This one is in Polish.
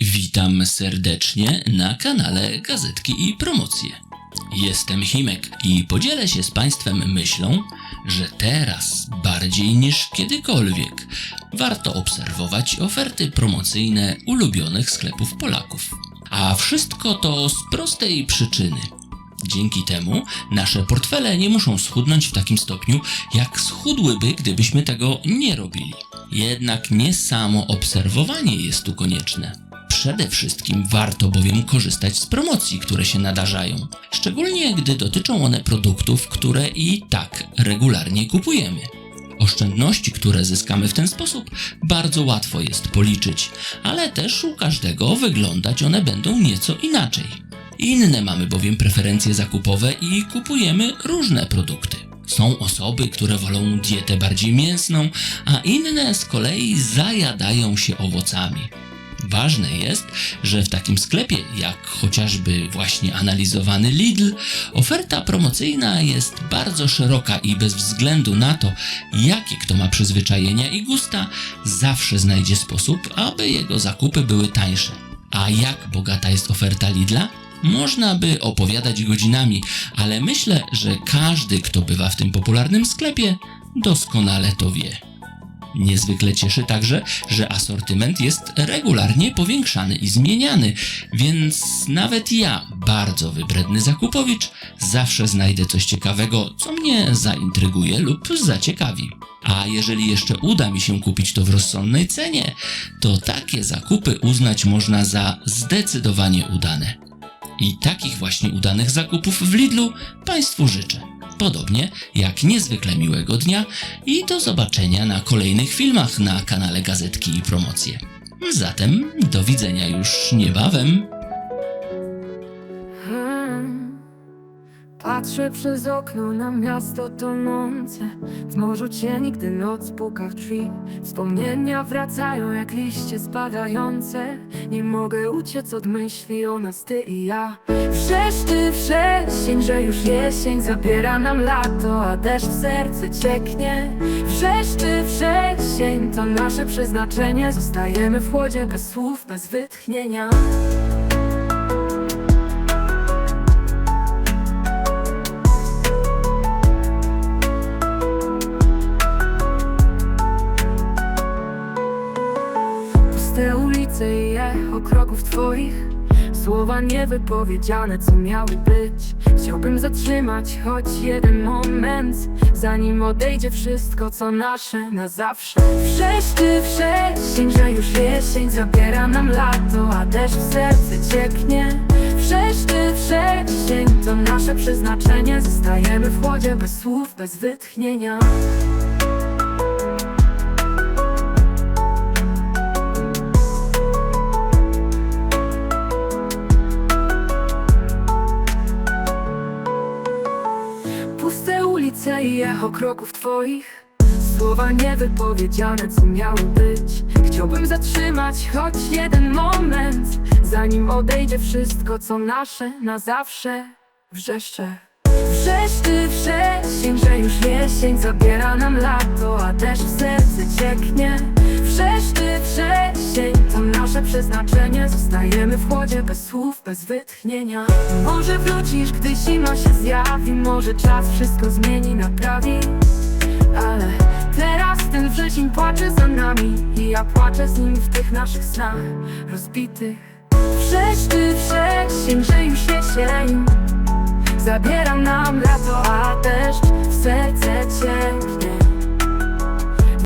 Witam serdecznie na kanale Gazetki i Promocje. Jestem Himek i podzielę się z Państwem myślą, że teraz bardziej niż kiedykolwiek warto obserwować oferty promocyjne ulubionych sklepów Polaków. A wszystko to z prostej przyczyny. Dzięki temu nasze portfele nie muszą schudnąć w takim stopniu, jak schudłyby, gdybyśmy tego nie robili. Jednak nie samo obserwowanie jest tu konieczne. Przede wszystkim warto bowiem korzystać z promocji, które się nadarzają, szczególnie gdy dotyczą one produktów, które i tak regularnie kupujemy. Oszczędności, które zyskamy w ten sposób, bardzo łatwo jest policzyć, ale też u każdego wyglądać one będą nieco inaczej. Inne mamy bowiem preferencje zakupowe i kupujemy różne produkty. Są osoby, które wolą dietę bardziej mięsną, a inne z kolei zajadają się owocami. Ważne jest, że w takim sklepie, jak chociażby właśnie analizowany Lidl, oferta promocyjna jest bardzo szeroka i bez względu na to, jakie kto ma przyzwyczajenia i gusta, zawsze znajdzie sposób, aby jego zakupy były tańsze. A jak bogata jest oferta Lidla? Można by opowiadać godzinami, ale myślę, że każdy, kto bywa w tym popularnym sklepie, doskonale to wie. Niezwykle cieszy także, że asortyment jest regularnie powiększany i zmieniany, więc nawet ja, bardzo wybredny zakupowicz, zawsze znajdę coś ciekawego, co mnie zaintryguje lub zaciekawi. A jeżeli jeszcze uda mi się kupić to w rozsądnej cenie, to takie zakupy uznać można za zdecydowanie udane. I takich właśnie udanych zakupów w Lidlu Państwu życzę. Podobnie jak niezwykle miłego dnia i do zobaczenia na kolejnych filmach na kanale Gazetki i Promocje. Zatem do widzenia już niebawem. Patrzę przez okno na miasto tonące. W morzu cieni, gdy noc puka w drzwi. Wspomnienia wracają jak liście spadające. Nie mogę uciec od myśli o nas, ty i ja. Wrzeszczy wrzesień, że już jesień Zabiera nam lato, a deszcz w serce cieknie. Wrzeszczy wrzesień, to nasze przeznaczenie. Zostajemy w chłodzie bez słów, bez wytchnienia Puste ulice i echo kroków twoich. Słowa niewypowiedziane, co miały być. Chciałbym zatrzymać choć jeden moment Zanim odejdzie wszystko, co nasze na zawsze. Wrzeszczy wrzesień, że już jesień Zabiera nam lato, a deszcz w serce cieknie. Wrzeszczy wrzesień, to nasze przeznaczenie. Zostajemy w chłodzie bez słów, bez wytchnienia i echo kroków twoich. Słowa niewypowiedziane, co miały być. Chciałbym zatrzymać choć jeden moment Zanim odejdzie wszystko, co nasze na zawsze. Wrzeszcze. Wrzeszczy wrzesień, że już jesień Zabiera nam lato, a deszcz w serce cieknie. Wrzeszczy wrzesień, to nasze przeznaczenie Zostajemy w chłodzie bez słów, bez wytchnienia. Może wrócisz, gdy zima się zjawi Może czas wszystko zmieni, naprawi Ale teraz ten wrzesień płacze za nami I ja płaczę z nim w tych naszych snach rozbitych. Wrzeszczy wrzesień, że już jesień. Zabiera nam lato, a